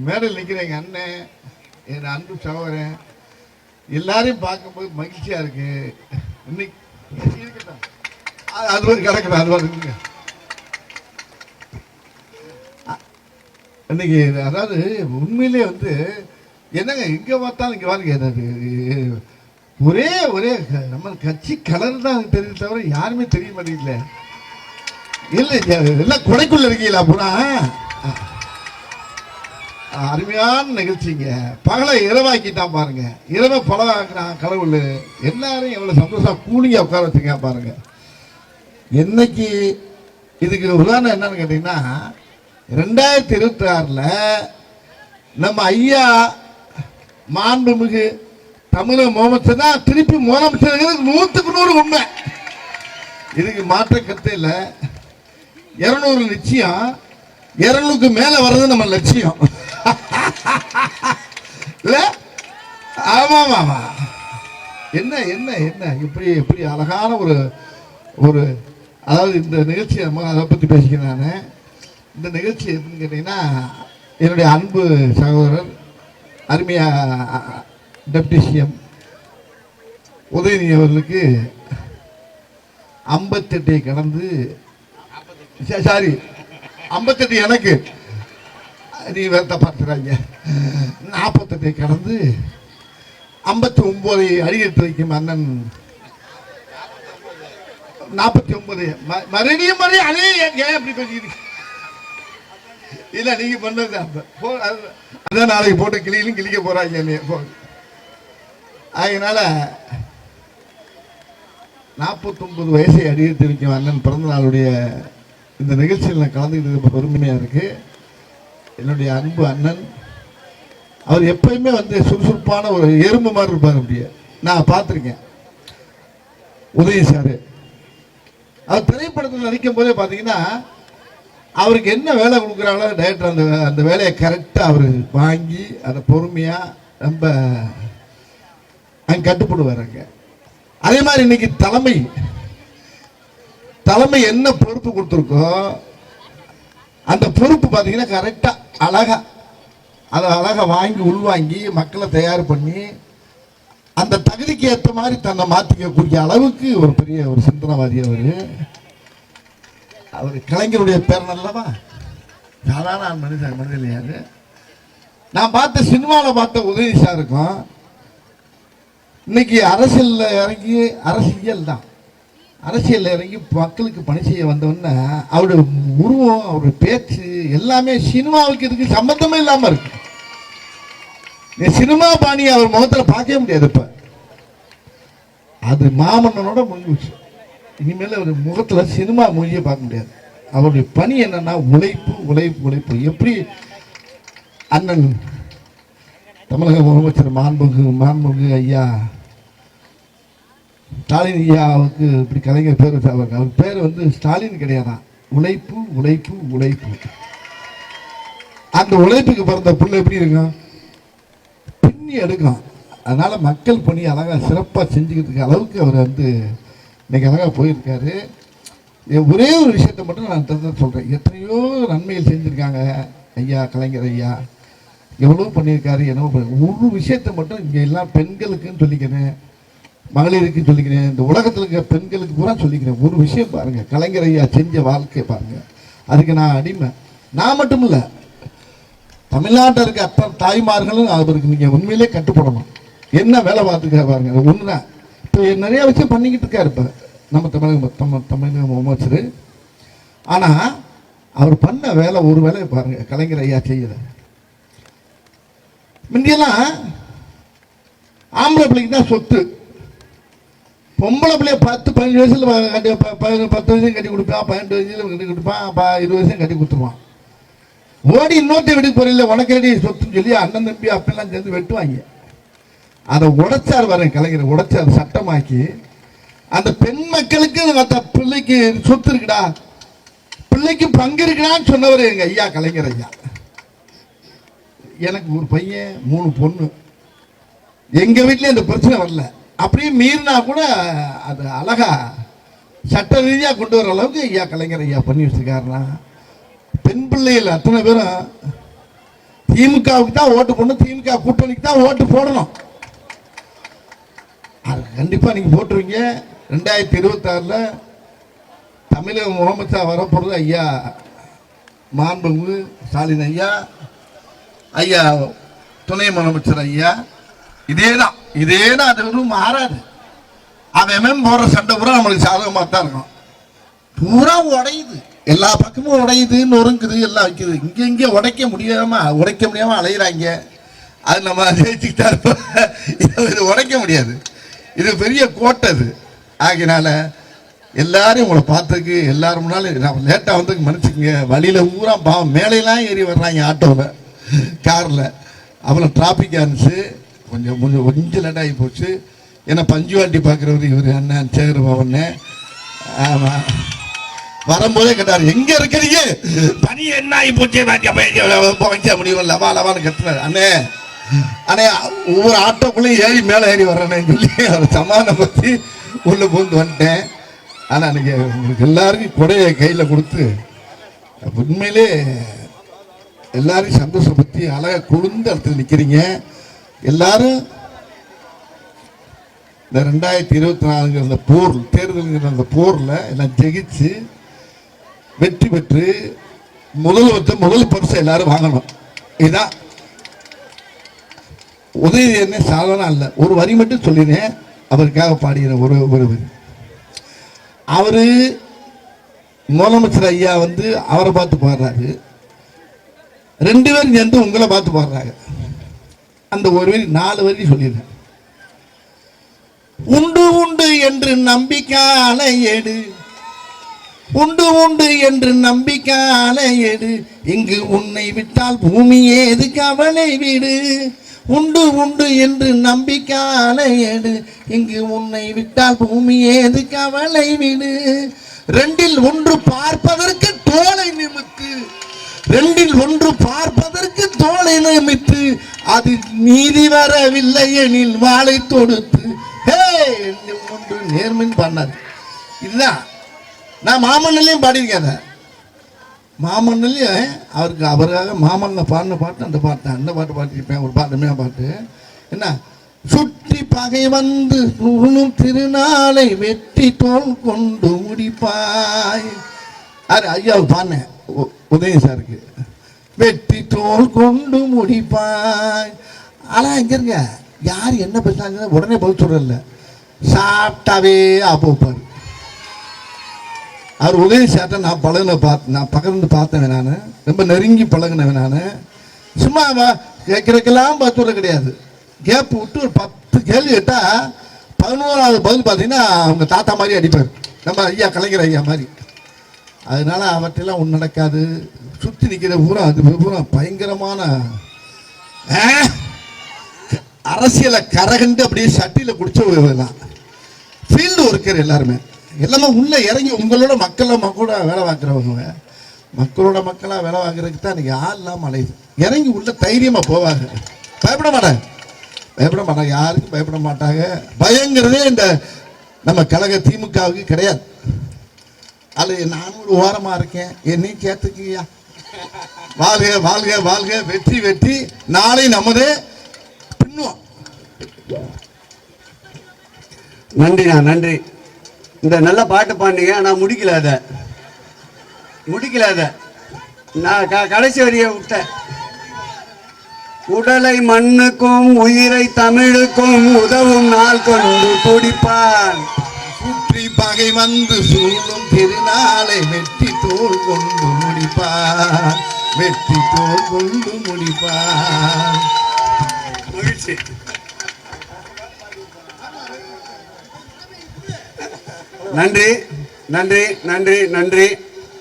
மேடையில் நிற்கிற எங்கள் அண்ணன் என் அன்பு சகோதரன். எல்லாரையும் பார்க்கும்போது மகிழ்ச்சியாக இருக்கு. இன்னைக்கு இருக்கட்டும். அது- அது ஒரு கிடக்குது அது வந்து இன்னைக்கு அதாவது உண்மையிலே வந்து என்னங்க எங்கே பார்த்தாலும் இங்கே பாருங்க என்னது? ஒரே ஒரே க- நம்ம கட்சி கலர் தான் தெரியுது தவிர யாருமே தெரிய மாட்டேங்கல இல்லை எல்லாம் கொடைக்குள்ள இருக்கீங்களா அப்புறம் அருமையான நிகழ்ச்சிங்க. பகலை இரவாக்கிட்டான் பாருங்க. இரவை பலவாக்குறான் கடவுள். எல்லாரும் எவ்வளவு சந்தோஷம் கூலிங்க உட்கார வச்சுங்க பாருங்க. என்னைக்கு இதுக்கு உதாரணம் என்னன்னு கேட்டீங்கன்னா ரெண்டாயிரத்தி இருபத்தி ஆறுல நம்ம ஐயா மாண்புமிகு தமிழக முதலமைச்சர் தான் திருப்பி முதலமைச்சர் நூற்றுக்கு நூறு உண்மை. இதுக்கு மாற்ற கருத்து இல்லை. இருநூறு நிச்சயம் இருநூறுக்கு மேலே வர்றது நம்ம லட்சியம். இல்லை? ஆமாம் ஆமாம் ஆமாம் என்ன என்ன என்ன? இப்படி இப்படி அழகான ஒரு ஒரு அதாவது இந்த நிகழ்ச்சியை நம்ம அதை பற்றி பேசிக்கிறேன் நான். இந்த நிகழ்ச்சி எதுன்னு கேட்டிங்கன்னா என்னுடைய அன்பு சகோதரர் அருமையா டெப்டி சிஎம் உதயநிதி அவர்களுக்கு ஐம்பத்தெட்டை கடந்து சாரி ஐம்பத்தெட்டு எனக்கு. நீ வேற பார்த்துறாங்க. நாற்பத்தெட்டை கடந்து ஐம்பத்தி ஒன்பதை அடியெடுத்து வைக்கும் அண்ணன். நாற்பத்தி ஒன்பது மறுபடியும் மறுபடியும் அதே ஏன் அப்படி பேசிக்கிறீங்க இல்ல நீங்க பண்ணது போ அது- அதான் நாளைக்கு போட்டு கிளியிலும் கிளிக்க போறாங்க என்னைய. போ. அதனால நாற்பத்தொன்பது வயசை அடியெடுத்து வைக்கும் அண்ணன் பிறந்த நாளுடைய இந்த நிகழ்ச்சியில் நான் கலந்துக்கிட்டது ரொம்ப பெருமையாக இருக்குது என்னுடைய அன்பு அண்ணன். அவர் எப்பயுமே வந்து சுறுசுறுப்பான ஒரு எறும்பு மாதிரி இருப்பார் அப்படியே. நான் பார்த்துருக்கேன். உதய சாரு. அவர் திரைப்படத்தில் நடிக்கும் போதே பார்த்தீங்கன்னா அவருக்கு என்ன வேலை கொடுக்குறாங்களோ டைரக்டர் அந்த அந்த வேலையை கரெக்டாக அவர் வாங்கி அதை பொறுமையாக ரொம்ப அங்கே கட்டுப்படுவார் அங்கே. அதே மாதிரி இன்னைக்கு தலைமை தலைமை என்ன பொறுப்பு கொடுத்துருக்கோ அந்த பொறுப்பு பார்த்தீங்கன்னா கரெக்டாக அழகா அதை அழகா வாங்கி உள்வாங்கி மக்களை தயார் பண்ணி அந்த தகுதிக்கு ஏற்ற மாதிரி தன்னை மாற்றிக்கக்கூடிய அளவுக்கு ஒரு பெரிய ஒரு சிந்தனவாதி அவர். அவர் கலைஞருடைய பேர் நல்லவா சாதாரண மனிதன் மனிதன் இல்லையாரு நான் பார்த்த சினிமாவில் பார்த்த உதவி சாருக்கும் இன்னைக்கு அரசியலில் இறங்கி அரசியல் தான். அரசியலில் இறங்கி மக்களுக்கு பணி செய்ய வந்தோடனே அவருடைய உருவம் அவருடைய பேச்சு எல்லாமே சினிமாவுக்கு இதுக்கு சம்பந்தமே இல்லாமல் இருக்கு. சினிமா பாணி அவர் முகத்தில் பார்க்கவே முடியாது இப்போ. அது மாமன்னனோட முடிஞ்சு இனிமேல் அவர் முகத்தில் சினிமா மொழியை பார்க்க முடியாது. அவருடைய பணி என்னன்னா உழைப்பு உழைப்பு உழைப்பு. எப்படி அண்ணன் தமிழக முதலமைச்சர் மாண்புகு மாண்புகு ஐயா ஸ்டாலின் ஐயாவுக்கு இப்படி கலைஞர் பேர் வச்சாங்க அவர் பேர் வந்து ஸ்டாலின் கிடையாதான் உழைப்பு உழைப்பு உழைப்பு. அந்த உழைப்புக்கு பிறந்த பிள்ளை எப்படி இருக்கும்? பின்னி எடுக்கும். அதனால மக்கள் பணி அழகா சிறப்பாக செஞ்சுக்கிறதுக்கு அளவுக்கு அவர் வந்து இன்றைக்கி அழகா போயிருக்காரு. ஒரே ஒரு விஷயத்தை மட்டும் நான் தான் சொல்கிறேன் எத்தனையோ நன்மைகள் செஞ்சுருக்காங்க ஐயா கலைஞர் ஐயா. எவ்வளோ பண்ணியிருக்காரு என்னவோ பண்ணி ஒரு விஷயத்தை மட்டும் இங்கே எல்லாம் பெண்களுக்குன்னு சொல்லிக்கிறேன் மகளிருக்கு சொல்லிக்கிறேன் இந்த உலகத்தில் இருக்க பெண்களுக்கு பூரா சொல்லிக்கிறேன். ஒரு விஷயம் பாருங்க கலைஞர் ஐயா செஞ்ச வாழ்க்கையை பாருங்கள் அதுக்கு நான் அடிமை. நான் மட்டும் இல்லை தமிழ்நாட்டில் இருக்க அத்தனை தாய்மார்களும் அவருக்கு நீங்கள் உண்மையிலே கட்டுப்படணும். என்ன வேலை பார்த்துக்க பாருங்க அது இப்போ நிறைய விஷயம் பண்ணிக்கிட்டு இருக்காரு இப்போ. நம்ம தமிழக நம்ம தமிழக முதலமைச்சர் ஆனால் அவர் பண்ண வேலை ஒரு வேலையை பாருங்க கலைஞர் ஐயா செய்யல. முந்தியெல்லாம் ஆம்பளை பிள்ளைக்கு தான் சொத்து. பொம்பளை பிள்ளைய பத்து பதினஞ்சு வயசுல கட்டி பத்து வயசும் கட்டி கொடுப்பான் பன்னெண்டு வயசுல கட்டி கொடுப்பான் இருபது வயசும் கட்டி கொடுத்துருவான். ஓடி இன்னொருத்த வீட்டுக்கு போறில்ல உனக்கு சொத்துன்னு சொல்லி அண்ணன் தம்பி அப்பெல்லாம் சேர்ந்து வெட்டுவாங்க. அதை உடைச்சார் வரேன் கலைஞர் உடைச்சார் சட்டமாக்கி. அந்த பெண் மக்களுக்கு அந்த பிள்ளைக்கு சொத்து இருக்குடா. பிள்ளைக்கு பங்கு இருக்குடான்னு சொன்னவர் எங்க ஐயா கலைஞர் ஐயா. எனக்கு ஒரு பையன் மூணு பொண்ணு. எங்க வீட்லயும் இந்த பிரச்சனை வரல. அப்படியே மீறினா கூட அது அழகா சட்ட ரீதியாக கொண்டு வர அளவுக்கு ஐயா கலைஞர் ஐயா பண்ணி வச்சிருக்காருன்னா பெண் பிள்ளைகள் அத்தனை பேரும் திமுகவுக்கு தான் ஓட்டு போடணும் திமுக கூட்டணிக்கு தான் ஓட்டு போடணும். அது கண்டிப்பாக நீங்கள் போட்டுருவீங்க. ரெண்டாயிரத்தி இருபத்தாறில் தமிழக முகமது ஷா வரப்போகிறது ஐயா மாண்புமிகு ஸ்டாலின் ஐயா ஐயா துணை முதலமைச்சர் ஐயா. இதே தான் இதே தான் அது ஒன்றும் மாறாது. அவன் மேம் போடுற சண்டை பூரா நம்மளுக்கு சாதகமாக தான் இருக்கும். பூரா உடையுது. எல்லா பக்கமும் உடையுது நொறுங்குது எல்லாம் வைக்குது. இங்கே இங்கே உடைக்க முடியாம உடைக்க முடியாம அலையிறாங்க. அது நம்ம ஜெயிச்சுக்கிட்டா இருப்போம். இது உடைக்க முடியாது. இது பெரிய கோட்டை அது. ஆகினால எல்லாரையும் உங்களை பார்த்ததுக்கு எல்லாரும் முன்னாலும் நான் லேட்டாக வந்து மன்னிச்சுக்கங்க. வழியில் ஊரா பாவம். மேலையெல்லாம் ஏறி வர்றாங்க ஆட்டோவில் காரில். அவ்வளோ டிராஃபிக்காக இருந்துச்சு. கொஞ்சம் கொஞ்சம் கொஞ்சம் லேட் போச்சு. ஏன்னா பஞ்சுவாலிட்டி பார்க்குறவர் இவர் அண்ணன் சேகர் பவன் ஆமாம் வரும்போதே கேட்டார் எங்க இருக்கிறீங்க பனி என்ன ஆகி போச்சு? போச்ச முடியும் லவா லவான்னு கத்துனார். அண்ணே அண்ணே ஒவ்வொரு ஆட்டோக்குள்ளேயும் ஏறி மேலே ஏறி வர்றேன்னு சொல்லி அவர் சமாதானப்படுத்தி உள்ளே பூந்து வந்துட்டேன். ஆனால் அன்னைக்கு உங்களுக்கு எல்லாருக்கும் கொடையை கையில் கொடுத்து உண்மையிலே எல்லாரையும் சந்தோஷப்படுத்தி அழகாக குளிர்ந்த இடத்துல நிற்கிறீங்க எல்லாரும் இந்த ரெண்டாயிரத்தி இருபத்தி நாலுங்கிற அந்த போர் தேர்தலுங்கிற அந்த போரில் எல்லாம் ஜெயிச்சு வெற்றி பெற்று முதல்வற்ற முதல் பரிசு எல்லாரும் வாங்கணும். இதுதான். உதவி என்ன? சாதனம் அல்ல. ஒரு வரி மட்டும் சொல்லினேன் அவருக்காக பாடுகிற ஒரு ஒரு வரி. முதலமைச்சர் ஐயா வந்து அவரை பார்த்து பாடுறாரு. ரெண்டு பேரும் சேர்ந்து உங்களை பார்த்து பாடுறாங்க. அந்த ஒரு வரி நாலு வரி சொல்லிடுறேன். உண்டு உண்டு என்று நம்பிக்கால ஏடு. உண்டு உண்டு என்று நம்பிக்கால ஏடு. இங்கு உன்னை விட்டால் பூமி ஏது கவலை வீடு. உண்டு உண்டு என்று நம்பிக்கால ஏடு. இங்கு உன்னை விட்டால் பூமி ஏது கவலை வீடு. ரெண்டில் ஒன்று பார்ப்பதற்கு தோலை நிமித்து ரெண்டில் ஒன்று பார்ப்பதற்கு தோலை நியமித்து அது நீதி வரவில்லை எனில் வாளை தொடுத்து. ஹே ஒன்று நேர்மின் பண்ணாது இதுதான். நான் மாமன்னிலையும் பாடியிருக்கேன் மாமன்னிலையும் அவருக்கு அவருக்காக மாமன்ன பாடின பாட்டு அந்த பாட்டு அந்த பாட்டு பாடியிருப்பேன் ஒரு பாட்டுமே பாட்டு. என்ன? சுற்றி பகை வந்து நூலும் திருநாளை வெற்றி தோல் கொண்டு முடிப்பாய். அது ஐயாவு பாடினேன் உ- உதய சாருக்கு. வெட்டி தோல் கொண்டு முடிப்பாய். ஆனால் இங்கே இருங்க. யார் என்ன பேசுனாங்க உடனே பதில் சொல்றதில்ல சாப்பிட்டாவே ஆப்போ அவர் உதயம் சேட்டை நான் பழகின பார்த்து நான் பக்கத்துல பார்த்தேன் நான். ரொம்ப நெருங்கி பழகினவன் நான். சும்மா வா- கேட்கறதுக்கெல்லாம் விட கிடையாது. கேப் விட்டு ஒரு பத்து கேள்வி கேட்டால் பதினோராவது பதில் பார்த்தீங்கன்னா அவங்க தாத்தா மாதிரி அடிப்பார். நம்ம ஐயா கலைஞர் ஐயா மாதிரி. அதனால அவற்றெல்லாம் ஒன்று நடக்காது. சுற்றி நிற்கிற பூரா அது பூரா பயங்கரமான ஆ? அரசியலை கரகண்டு அப்படியே சட்டியில் குடிச்சவங்கலாம் ஃபீல்டு ஒர்க்கர் எல்லாருமே. எல்லாமே உள்ளே இறங்கி உங்களோட மக்களை மக்களோட வேலை பார்க்குறவங்க. மக்களோட மக்களாக வேலை பார்க்குறதுக்கு தான் இன்னைக்கு ஆள் இல்லாமல் அலையுது. இறங்கி உள்ள தைரியமாக போவாங்க. பயப்பட மாட்டாங்க. பயப்பட மாட்டாங்க. யாருக்கும் பயப்பட மாட்டாங்க. பயங்கிறதே இந்த நம்ம கழக திமுகவுக்கு கிடையாது. அல்ல நானும் ஒரு ஓரமாக இருக்கேன். என்னையும் கேட்டுக்கியா வாழ்க வாழ்க வாழ்க. வெற்றி வெற்றி. நாளை நமது பின்னுவோம். நன்றிண்ணா நன்றி. இந்த நல்ல பாட்டு பாண்டிங்க நான் முடிக்கல அதை. முடிக்கல அதை. நான் க கடைசி வரிய விட்டேன். உடலை மண்ணுக்கும் உயிரை தமிழுக்கும் உதவும் நாள் கொண்டு துடிப்பான் சுற்றி பகை வந்து சூழும் திருநாளை வெற்றி தோல் கொண்டு முடிப்பார். வெற்றி தோல் கொண்டு முடிப்பார். மகிழ்ச்சி. நன்றி நன்றி நன்றி நன்றி.